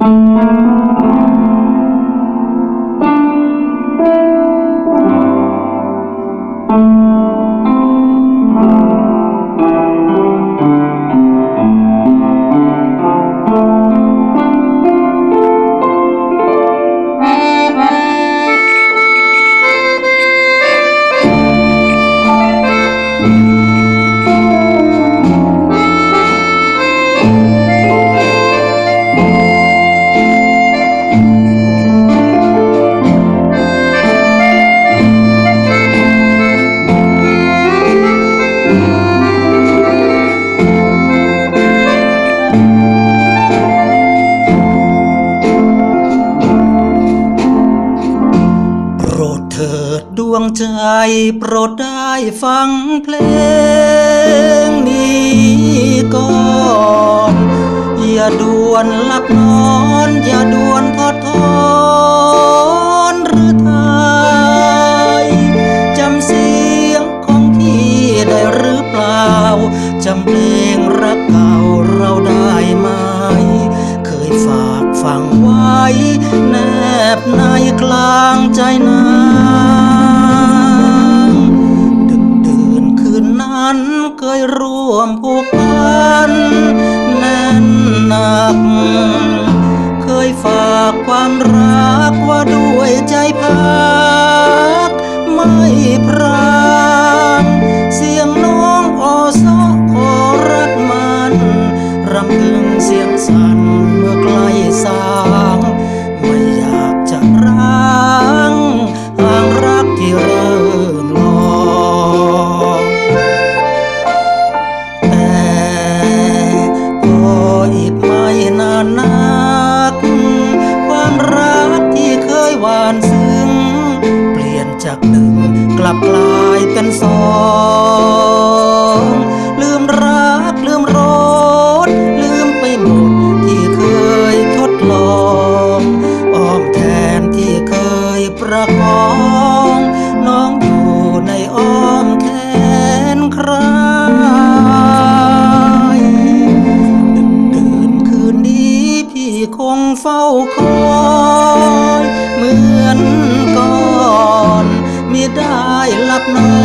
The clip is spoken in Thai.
โถิดดวงใจโปรดได้ฟังเพลงนี้ก่อนอย่าด่วนหลับนอน อย่าด่วนทอดทอนหรือไทยจำเสียงของพี่ได้หรือเปล่าจำเพลงรักเก่าเราได้ไหม เคยฝากฝังไว้ แนบในกลางใจนา ร่วมผูกพันแน่นหนัก เคยฝากความรักว่าด้วยใจพัน กลับกลายเป็นสองลืมรักลืมรสลืมไปหมดที่เคยทดลองอ้อมแทนที่เคยประคอง น้องอยู่ในอ้อมแขนใครดึกดื่นคืนนี้พี่คงเฝ้าคอยมือ স্বপ্ন